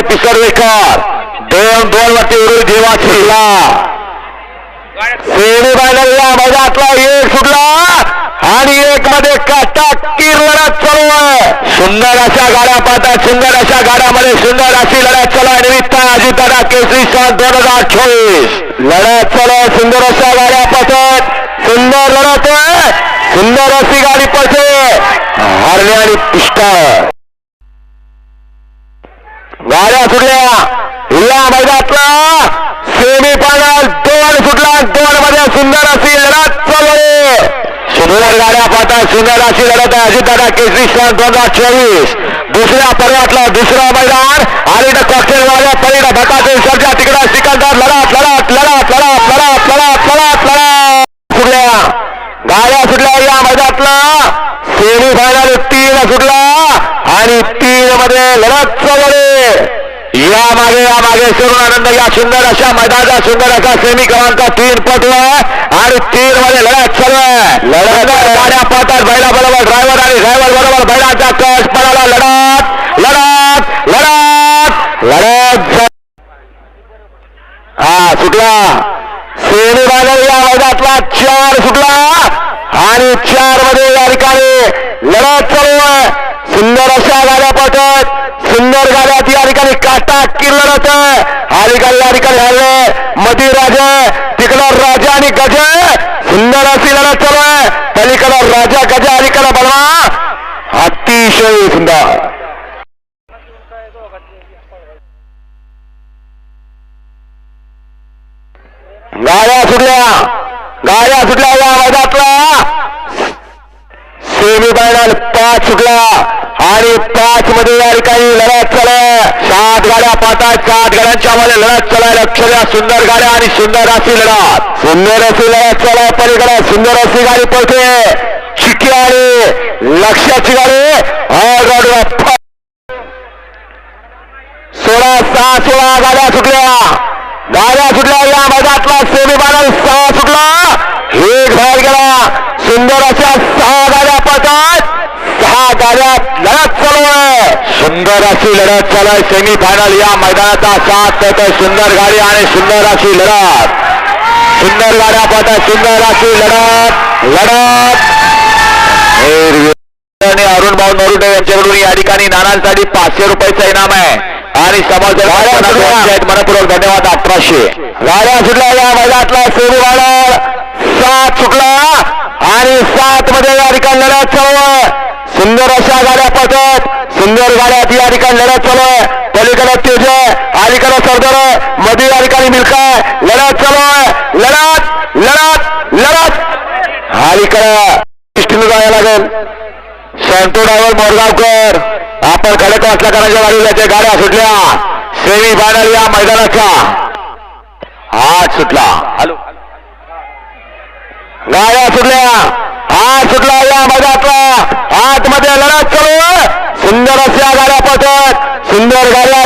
वरती पिसरवेकर दोन दोन वरती उरुळ देवा शिरला सेमी फायनल या मैदानातला एक सुटला आणि एक मध्ये काटा लढत चालू आहे. सुंदर अशा गाड्या पाहतात सुंदर अशा गाड्यामध्ये सुंदर अशी लढत चालू आहे. निमित्त अजितदादा केसरी सन दोन हजार चोवीस. लढत चालू आहे. सुंदर अशा गाड्या पाहतात. सुंदर लढत आहे. सुंदर अशी गाडी पडते हरणे आणि पिष्टाळ. गाड्या सुटल्या या मैदानातला सेमी फायनल दोन सुटला दोन मध्ये सुंदर अशी लढत चालू सुंदर गाड्या पाहता सुंदर अशी लढत आहे. अजितदादा केसरी सन दोन हजार चोवीस. दुसऱ्या पर्यातला दुसरा मैदान. आणि कॉकटेल वाल्या पलीकडे भटाचे सर्जा तिकडे सिकंदर. लढत लढत लढत लढत लढत लढत लढत लढत सुटल्या गाड्या सुटल्या या मैदानातला. सेमी फायनल तीन सुटला आणि तीन मध्ये लढत आहे. या मागे या मागे सरून आनंद या सुंदर अशा मैदानाचा सुंदर असा सेमी क्रमांक तीन पटू आहे आणि तीन मध्ये लढत चालू आहे. लढत गाड्या पाहतात बैला बरोबर ड्रायव्हर आणि ड्रायव्हर बरोबर बैलाचा कस पडाला लढत लढत लढत लढत हा सुटला. सेमी फायनल या मैदानातला चार सुटला आणि चारमध्ये या ठिकाणी लढत अशा गाड्या पटत सुंदर गाड्या या ठिकाणी काटा किर लढत आहे अलीकडे या ठिकाणी हरले मधी राजा तिकडं राजा आणि गज सुंदर अशी लढत चालू आहे पलीकडं राजा गज अलीकडं बनवा अतिशय सुंदर गाड्या सुटल्या. गाड्या सुटल्या या मैदानातला सेमी फायनल पाच सुटला आणि पाच मध्ये या ठिकाणी लढत चालू सात गाड्या पाहतात सात गाड्यांच्या मध्ये लढत चालाय लक्ष द्या सुंदर गाड्या आणि सुंदर अशी लढत. सुंदर अशी लढत चालाय पलीकडे. सुंदर अशी गाडी पळते. चिकी आणि लक्षाची गाडी. आघाडीवर सोळा सहा सोळा गाड्या सुटल्या. गाड्या सुटल्या. या मैदानातला सेमी फायनल सहा सुटला एक बाहेर गेला सुंदर अशा सहा गाड्या पळतात सहा गाड्या लढत चालू आहे. सुंदर अशी लढत चालू आहे. सेमी फायनल या मैदानाचा साथ आहे सुंदर गाडी आणि सुंदर अशी लढत. सुंदर गाड्या पळतात सुंदर अशी लढत लढत. आणि अरुण भाऊ नरुडे यांच्याकडून या ठिकाणी नानांसाठी पाचशे रुपयाचं इनाम आहे. आणि समाज मनपूर्वक धन्यवाद. अठराशे. गाड्या सुटल्या या मैदानातला सेमी वाडा सात सुटला. आणि सात मध्ये या ठिकाणी लढत चालू आहे. सुंदर अशा गाड्या पळतात. सुंदर गाड्यात या ठिकाणी लढत चालू आहे. पलीकडे तेज आहे अलीकडे सरदारमध्ये या ठिकाणी मिल्क आहे. लढत चालू आहे. लढत लढत लढत. अलीकडे दृष्टीने जायला लागेल. संतो ड्रायव्हर मोरगावकर. आपण खडक वाचला करायच्या गाडीला त्या गाड्या सुटल्या. सेमी फायनल या मैदानाचा हात सुटला. हॅलो. गाड्या सुटल्या. हात सुटला या आतमध्ये लढत चालू सुंदर अशा गाड्या पटत. सुंदर गाड्या